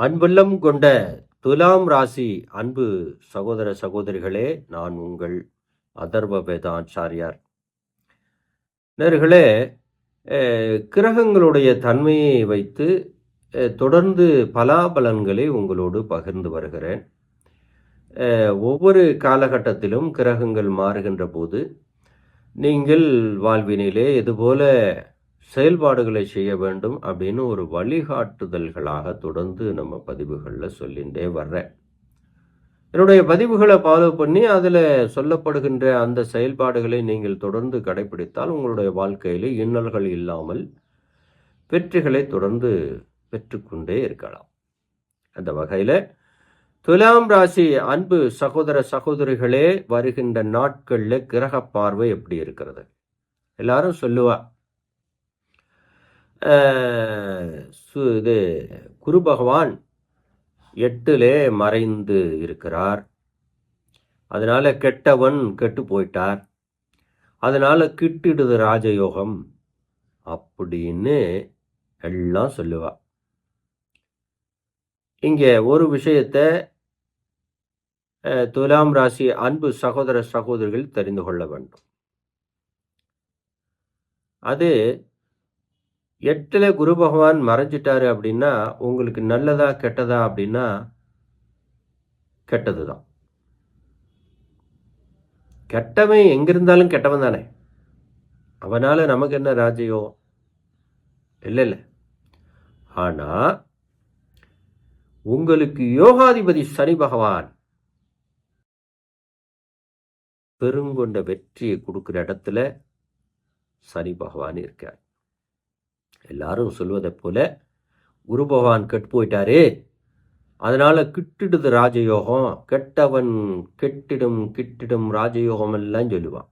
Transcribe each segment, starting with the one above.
அன்புள்ளம் கொண்ட துலாம் ராசி அன்பு சகோதர சகோதரிகளே நான் உங்கள் அதர்வ வேதாச்சாரியார். நேர்களே கிரகங்களுடைய தன்மையை வைத்து தொடர்ந்து பலாபலன்களை உங்களோடு பகிர்ந்து வருகிறேன். ஒவ்வொரு காலகட்டத்திலும் கிரகங்கள் மாறுகின்ற போது நீங்கள் வாழ்வினிலே இதுபோல செயல்பாடுகளை செய்ய வேண்டும் அப்படின்னு ஒரு வழிகாட்டுதல்களாக தொடர்ந்து நம்ம பதிவுகளில் சொல்லிகிட்டே வர்றேன். என்னுடைய பதிவுகளை ஃபாலோ பண்ணி அதில் சொல்லப்படுகின்ற அந்த செயல்பாடுகளை நீங்கள் தொடர்ந்து கடைபிடித்தால் உங்களுடைய வாழ்க்கையில் இன்னல்கள் இல்லாமல் வெற்றிகளை தொடர்ந்து பெற்றுக்கொண்டே இருக்கலாம். அந்த வகையில் துலாம் ராசி அன்பு சகோதர சகோதரிகளே வருகின்ற நாட்களில் கிரக பார்வை எப்படி இருக்கிறது? எல்லாரும் சொல்லுவா இது குரு பகவான் எட்டிலே மறைந்து இருக்கிறார். அதனால் கெட்டவன் கெட்டு போயிட்டார். அதனால் கிட்டிடுது ராஜயோகம் அப்படின்னு எல்லாம் சொல்லுவா. இங்கே ஒரு விஷயத்தை துலாம் ராசி அன்பு சகோதர சகோதரிகள் தெரிந்து கொள்ள வேண்டும். அது எட்டில் குரு பகவான் மறைஞ்சிட்டாரு அப்படின்னா உங்களுக்கு நல்லதா கெட்டதா அப்படின்னா கெட்டது தான் கெட்டவன் எங்கிருந்தாலும் கெட்டவன் தானே. அவனால் நமக்கு என்ன ராஜயோகம்? இல்லை இல்லை. ஆனால் உங்களுக்கு யோகாதிபதி சனி பகவான் பெருங்கொண்ட வெற்றியை கொடுக்குற இடத்துல சனி பகவான் இருக்கார். எல்லாரும் சொல்வதைப் போல குரு பகவான் கெட்டு போயிட்டாரே. அதனால் கிட்டிடுது ராஜயோகம். கெட்டவன் கெட்டிடும் கிட்டிடும் ராஜயோகம் எல்லாம் சொல்லுவான்.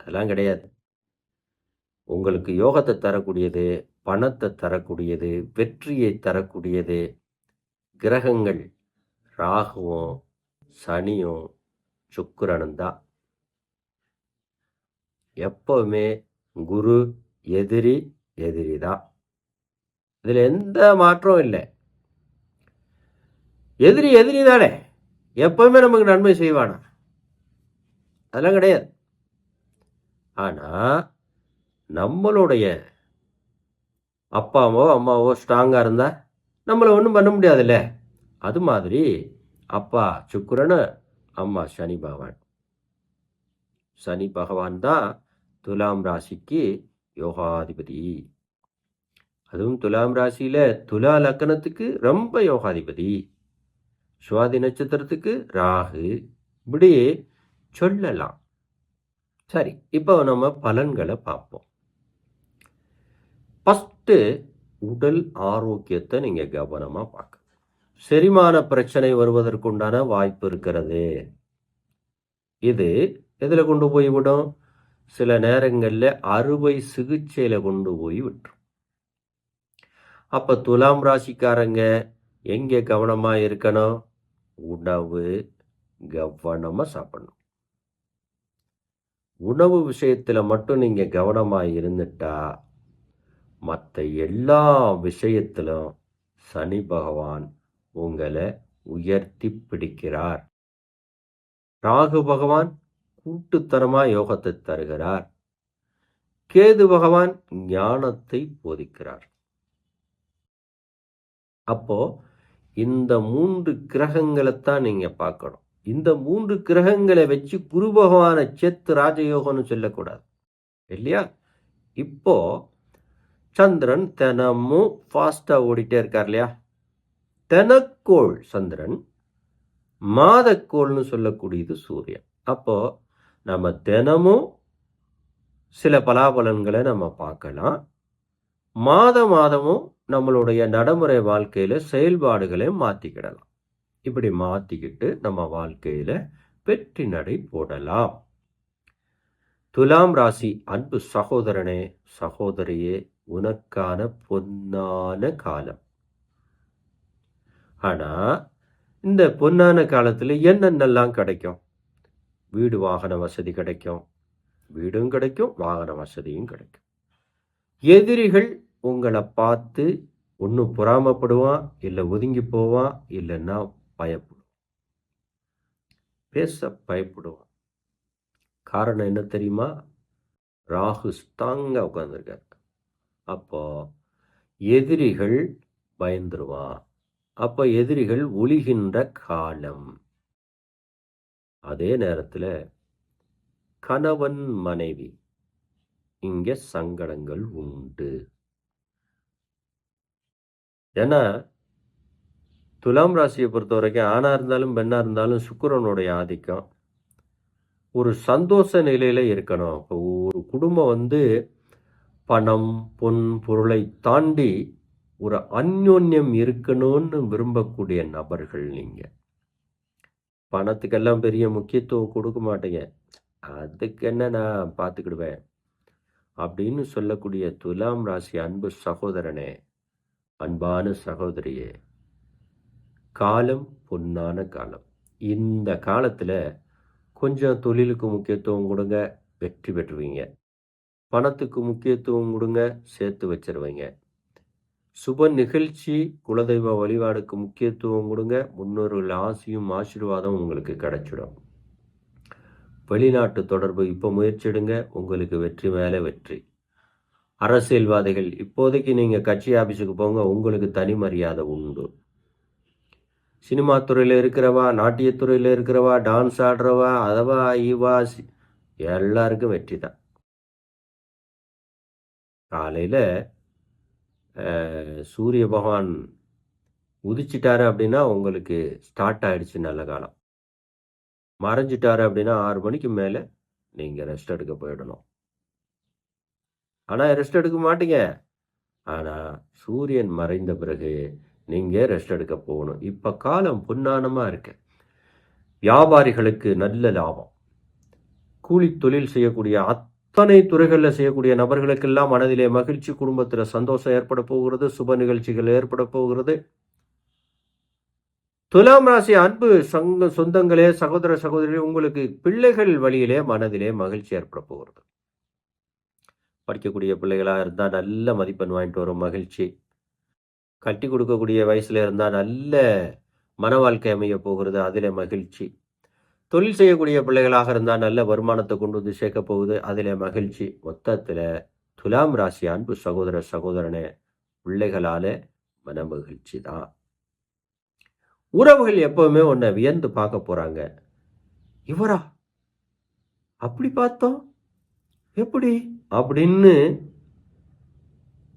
அதெல்லாம் கிடையாது. உங்களுக்கு யோகத்தை தரக்கூடியது பணத்தை தரக்கூடியது வெற்றியை தரக்கூடியது கிரகங்கள். ராகுவும் சனியும் சுக்கரனும் தான். எப்பவுமே குரு எதிரி எதிரி தான். இதில் எந்த மாற்றம் இல்லை. எதிரி எதிரி தானே. எப்பவுமே நமக்கு நன்மை செய்வானா? அதெல்லாம் கிடையாது. ஆனால் நம்மளுடைய அப்பாவோ அம்மாவோ ஸ்ட்ராங்காக இருந்தால் நம்மளை ஒன்றும் பண்ண முடியாதுல்ல. அது மாதிரி அப்பா சுக்கிரனு அம்மா சனி பகவான். சனி பகவான் தான் துலாம் ராசிக்கு யோகாதிபதி அதுவும் துலாம் ராசியில துலா லக்கணத்துக்கு ரொம்ப யோகாதிபதி. சுவாதி நட்சத்திரத்துக்கு ராகு. இப்படியே சொல்லலாம். சரி இப்போ நம்ம பலன்களை பார்ப்போம். ஃபஸ்ட்டு உடல் ஆரோக்கியத்தை நீங்கள் கவனமாக பார்க்கணும். செரிமான பிரச்சனை வருவதற்குண்டான வாய்ப்பு இருக்கிறது. இது எதில் கொண்டு போய் விடும்? சில நேரங்களில் அறுவை சிகிச்சையில் கொண்டு போய் விட்டுரும். அப்போ துலாம் ராசிக்காரங்க எங்கே கவனமாக இருக்கணும்? உணவு கவனமாக சாப்பிடணும். உணவு விஷயத்தில் மட்டும் நீங்கள் கவனமாக இருந்துட்டா மற்ற எல்லா விஷயத்திலும் சனி பகவான் உங்களை உயர்த்தி பிடிக்கிறார். ராகு பகவான் கூட்டுத்தரமாக யோகத்தை தருகிறார். கேது பகவான் ஞானத்தை போதிக்கிறார். அப்போ இந்த மூன்று கிரகங்களைத்தான் நீங்க பார்க்கணும். இந்த மூன்று கிரகங்களை வச்சு குரு பகவானை சேர்த்து ராஜயோகம்னு சொல்லக்கூடாது. இல்லையா? இப்போ சந்திரன் தினமும் ஃபாஸ்டா ஓடிட்டே இருக்கார் இல்லையா? தெனக்கோள் சந்திரன் மாதக்கோள்னு சொல்லக்கூடியது சூரியன். அப்போ நம்ம தினமும் சில பலாபலன்களை நம்ம பார்க்கலாம். மாத மாதமும் நம்மளுடைய நடைமுறை வாழ்க்கையில் செயல்பாடுகளை மாற்றிக்கிடலாம் இப்படி மாற்றிக்கிட்டு நம்ம வாழ்க்கையில் வெற்றி நடை போடலாம். துலாம் ராசி அன்பு சகோதரனே சகோதரியே உனக்கான பொன்னான காலம். ஆனா இந்த பொன்னான காலத்தில் என்னென்னலாம் கிடைக்கும்? வீடு வாகன வசதி கிடைக்கும். வீடும் கிடைக்கும் வாகன வசதியும் கிடைக்கும். எதிரிகள் உங்களை பார்த்து ஒன்று பொறாமப்படுவான் இல்லை ஒதுங்கி போவான் இல்லைன்னா பயப்படுவான் பேச பயப்படுவான் காரணம் என்ன தெரியுமா? ராகு ஸ்தாங்க உட்காந்துருக்காரு அப்போ எதிரிகள் பயந்துருவான் அப்போ எதிரிகள் ஒளிகின்ற காலம். அதே நேரத்தில் கணவன் மனைவி இங்கே சங்கடங்கள் உண்டு. ஏன்னா துலாம் ராசியை பொறுத்த வரைக்கும் ஆணாக இருந்தாலும் பெண்ணாக இருந்தாலும் சுக்கரனுடைய ஆதிக்கம் ஒரு சந்தோஷ நிலையில் இருக்கணும். இப்போ ஒரு குடும்பம் வந்து பணம் பொன் பொருளை தாண்டி ஒரு அந்யோன்யம் இருக்கணும்னு விரும்பக்கூடிய நபர்கள் நீங்கள் பணத்துக்கெல்லாம் பெரிய முக்கியத்துவம் கொடுக்க மாட்டேங்க. அதுக்கு என்ன நான் பார்த்துக்கிடுவேன்? அப்படின்னு சொல்லக்கூடிய துலாம் ராசி அன்பு சகோதரனே அன்பான சகோதரியே காலம் பொன்னான காலம். இந்த காலத்தில் கொஞ்சம் தொழிலுக்கு முக்கியத்துவம் கொடுங்க வெற்றி பெற்றுவீங்க. பணத்துக்கு முக்கியத்துவம் கொடுங்க சேர்த்து வச்சிருவீங்க. சுப நிகழ்ச்சி குலதெய்வ வழிபாடுக்கு முக்கியத்துவம் கொடுங்க. முன்னோர்கள் ஆசையும் ஆசீர்வாதம் உங்களுக்கு கிடைச்சிடும். வெளிநாட்டு தொடர்பு இப்போ முயற்சிடுங்க உங்களுக்கு வெற்றி மேலே வெற்றி. அரசியல்வாதிகள் இப்போதைக்கு நீங்கள் கட்சி ஆஃபீஸுக்கு போங்க. உங்களுக்கு தனி மரியாதை உண்டு. சினிமா துறையில் இருக்கிறவா நாட்டியத்துறையில் இருக்கிறவா டான்ஸ் ஆடுறவா அதவா ஐவா எல்லாருக்கும் வெற்றி தான் காலையில் சூரிய பகவான் உதிச்சிட்டாரு அப்படின்னா உங்களுக்கு ஸ்டார்ட் ஆயிடுச்சு நல்ல காலம். மறைஞ்சிட்டாரு அப்படின்னா ஆறு மணிக்கு மேலே நீங்கள் ரெஸ்ட் எடுக்க போயிடணும். ஆனால் ரெஸ்ட் எடுக்க மாட்டீங்க. ஆனால் சூரியன் மறைந்த பிறகு நீங்கள் ரெஸ்ட் எடுக்க போகணும். இப்போ காலம் பொன்னானமாக இருக்கு. வியாபாரிகளுக்கு நல்ல லாபம். கூலி தொழில் செய்யக்கூடிய அத்தனை துறைகளில் செய்யக்கூடிய நபர்களுக்கெல்லாம் மனதிலே மகிழ்ச்சி குடும்பத்தில் சந்தோஷம் ஏற்பட போகிறது சுப நிகழ்ச்சிகள் ஏற்பட போகிறது. துலாம் ராசி அன்பு சங்க சொந்தங்களே சகோதர சகோதரி உங்களுக்கு பிள்ளைகள் வழியிலே மனதிலே மகிழ்ச்சி ஏற்பட போகிறது. படிக்கக்கூடிய பிள்ளைகளாக இருந்தால் நல்ல மதிப்பெண் வாங்கிட்டு வரும் மகிழ்ச்சி. கட்டி கொடுக்கக்கூடிய வயசுல இருந்தால் நல்ல மன வாழ்க்கை அமைய போகிறது அதில் மகிழ்ச்சி. தொழில் செய்யக்கூடிய பிள்ளைகளாக இருந்தால் நல்ல வருமானத்தை கொண்டு வந்து சேர்க்க போகுது. அதில் மகிழ்ச்சி. மொத்தத்தில் துலாம் ராசி அன்பு சகோதர சகோதரனே பிள்ளைகளால மன மகிழ்ச்சி தான். உறவுகள் எப்பவுமே உன்னை வியந்து பார்க்க போறாங்க. இவரா? அப்படி பார்த்தோம்? எப்படி? அப்படின்னு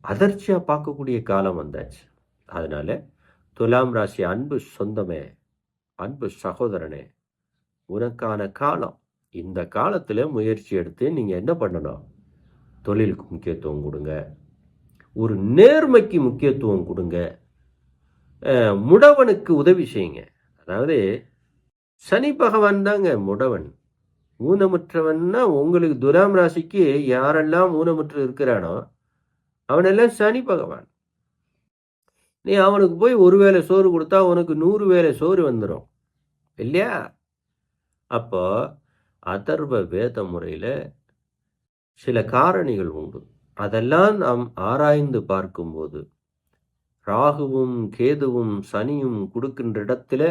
அதிர்ச்சியா பார்க்கக்கூடிய காலம் வந்தாச்சு. அதனால துலாம் ராசி அன்பு சொந்தமே அன்பு சகோதரனே உனக்கான காலம். இந்த காலத்தில் முயற்சி எடுத்து நீங்கள் என்ன பண்ணணும்? தொழிலுக்கு முக்கியத்துவம் கொடுங்க. ஒரு நேர்மைக்கு முக்கியத்துவம் கொடுங்க. முடவனுக்கு உதவி செய்யுங்க. அதாவது சனி பகவான் தாங்க முடவன். ஊனமுற்றவன்னா உங்களுக்கு துலாம் ராசிக்கு யாரெல்லாம் ஊனமுற்று இருக்கிறானோ அவனெல்லாம் சனி பகவான். நீ அவனுக்கு போய் ஒரு வேளை சோறு கொடுத்தா உனக்கு நூறு வேளை சோறு வந்துடும் இல்லையா? அப்போ அதர்வ வேத முறையில் சில காரணிகள் உண்டு. அதெல்லாம் நாம் ஆராய்ந்து பார்க்கும்போது ராகுவும் கேதுவும் சனியும் கொடுக்கின்ற இடத்துல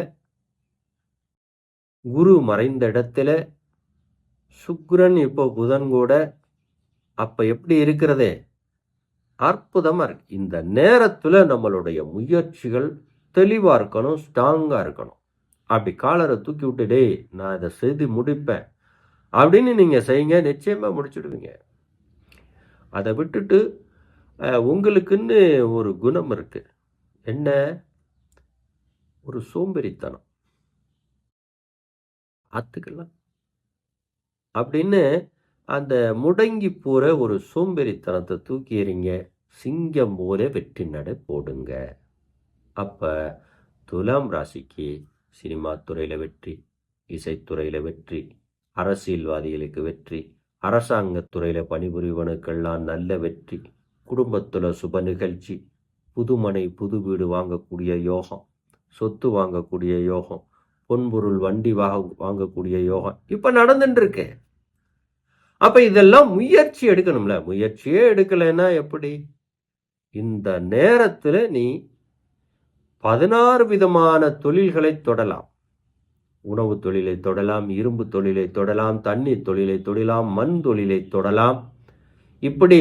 குரு மறைந்த இடத்துல சுக்ரன் இப்போ புதன் கூட அப்போ எப்படி இருக்கிறதே? அற்புதமாக இருக்கு. இந்த நேரத்தில் நம்மளுடைய முயற்சிகள் தெளிவாக இருக்கணும் ஸ்ட்ராங்காக இருக்கணும். அப்படி காலரை தூக்கி விட்டு டேய் நான் இதை செய்து முடிப்பேன். அப்படின்னு நீங்கள் செய்யுங்க. நிச்சயமாக முடிச்சிடுவீங்க. அதை விட்டுட்டு உங்களுக்குன்னு ஒரு குணம் இருக்குது என்ன? ஒரு சோம்பேறித்தனம். ஆத்துக்கலாம் அப்படின்னு அந்த முடங்கி போகிற ஒரு சோம்பேறித்தனத்தை தூக்கி எறிங்க. சிங்கம் போல வெற்றி நடை போடுங்க. அப்போ துலாம் ராசிக்கு சினிமா துறையில் வெற்றி இசைத்துறையில் வெற்றி அரசியல்வாதிகளுக்கு வெற்றி அரசாங்கத்துறையில் பணிபுரிவனுக்கெல்லாம் நல்ல வெற்றி குடும்பத்தில் சுப நிகழ்ச்சி புதுமனை புது வீடு வாங்கக்கூடிய யோகம் சொத்து வாங்கக்கூடிய யோகம் பொன்பொருள் வண்டி வாங்க வாங்கக்கூடிய யோகம். இப்போ நடந்துட்டு இருக்கு அப்ப இதெல்லாம் முயற்சி எடுக்கணும்ல. முயற்சியே எடுக்கலைன்னா எப்படி? இந்த நேரத்தில் நீ பதினாறு விதமான தொழில்களை தொடலாம். உணவு தொழிலை தொடலாம் இரும்பு தொழிலை தொடலாம் தண்ணீர் தொழிலை தொடலாம் மண் தொழிலை தொடலாம். இப்படி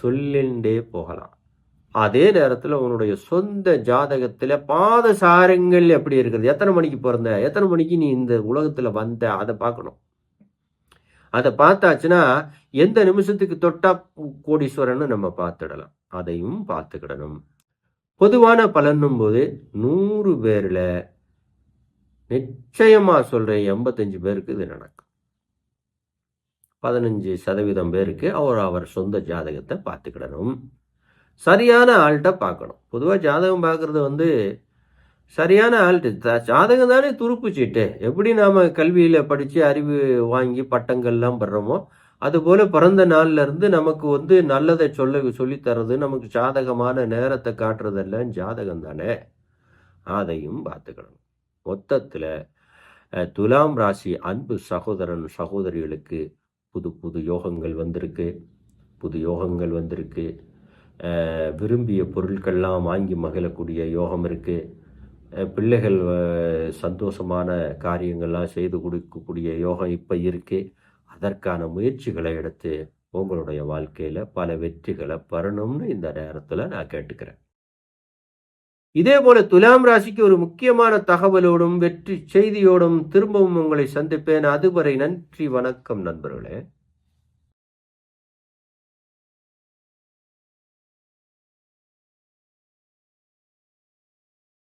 சொல்லிண்டே போகலாம். அதே நேரத்தில் உன்னுடைய சொந்த ஜாதகத்தில் பாதசாரங்கள் எப்படி இருக்குது? எத்தனை மணிக்கு பிறந்த? எத்தனை மணிக்கு நீ இந்த உலகத்தில் வந்த? அதை பார்க்கணும். அதை பார்த்தாச்சுன்னா எந்த நிமிஷத்துக்கு தொட்டா கோடீஸ்வரன்னு நம்ம பார்த்துடலாம். அதையும் பார்த்துக்கிடணும். பொதுவான பலனும் போது நூறு பேரில் நிச்சயமாக சொல்கிறேன் எண்பத்தஞ்சு பேருக்கு இது நடக்கும். பதினஞ்சு சதவீதம் பேருக்கு அவர் அவர் சொந்த ஜாதகத்தை பார்த்துக்கிடணும். சரியான ஆள்கிட்ட பார்க்கணும். பொதுவாக ஜாதகம் பார்க்குறது வந்து சரியான ஆள்கிட்ட ஜாதகம் தானே துருப்புச்சிட்டு. எப்படி நாம் கல்வியில் படித்து அறிவு வாங்கி பட்டங்கள்லாம் பெறோமோ அதுபோல் பிறந்த நாள்ல இருந்து நமக்கு வந்து நல்லதை சொல்ல சொல்லித்தரது நமக்கு ஜாதகமான நேரத்தை காட்டுறதெல்லாம் ஜாதகம் தானே? அதையும் பார்த்துக்கணும். மொத்தத்தில் துலாம் ராசி அன்பு சகோதரன் சகோதரிகளுக்கு புது புது யோகங்கள் வந்திருக்கு. புது யோகங்கள் வந்திருக்கு. விரும்பிய பொருட்கள்லாம் வாங்கி மகிழக்கூடிய யோகம் இருக்குது பிள்ளைகள் சந்தோஷமான காரியங்கள்லாம் செய்து கொடுக்கக்கூடிய யோகம் இப்போ இருக்குது அதற்கான முயற்சிகளை எடுத்து உங்களுடைய வாழ்க்கையில் பல வெற்றிகளை பெறணும்னு இந்த நேரத்தில் நான் கேட்டுக்கிறேன். இதே போல துலாம் ராசிக்கு ஒரு முக்கியமான தகவலோடும் வெற்றி செய்தியோடும் திரும்பவும் உங்களை சந்திப்பேன். அதுவரை நன்றி வணக்கம் நண்பர்களே.